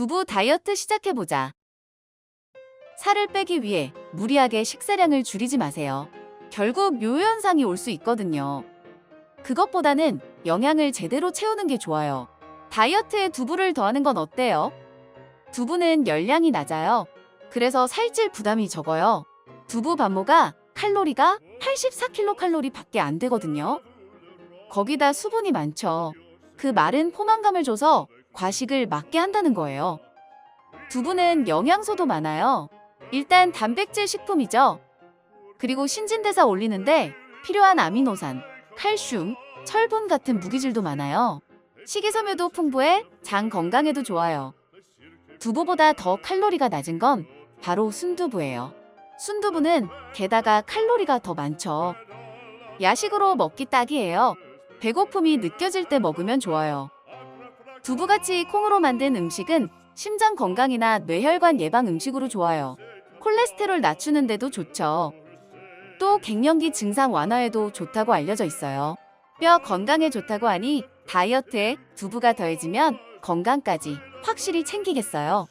두부 다이어트 시작해보자. 살을 빼기 위해 무리하게 식사량을 줄이지 마세요. 결국 요요현상이 올 수 있거든요. 그것보다는 영양을 제대로 채우는 게 좋아요. 다이어트에 두부를 더하는 건 어때요? 두부는 열량이 낮아요. 그래서 살찔 부담이 적어요. 두부 반모가 칼로리가 84kcal 밖에 안 되거든요. 거기다 수분이 많죠. 그 마른 포만감을 줘서 과식을 막게 한다는 거예요. 두부는 영양소도 많아요. 일단 단백질 식품이죠. 그리고 신진대사 올리는데 필요한 아미노산, 칼슘, 철분 같은 무기질도 많아요. 식이섬유도 풍부해 장 건강에도 좋아요. 두부보다 더 칼로리가 낮은 건 바로 순두부예요. 순두부는 게다가 칼로리가 더 많죠. 야식으로 먹기 딱이에요. 배고픔이 느껴질 때 먹으면 좋아요. 두부같이 콩으로 만든 음식은 심장 건강이나 뇌혈관 예방 음식으로 좋아요. 콜레스테롤 낮추는데도 좋죠. 또 갱년기 증상 완화에도 좋다고 알려져 있어요. 뼈 건강에 좋다고 하니 다이어트에 두부가 더해지면 건강까지 확실히 챙기겠어요.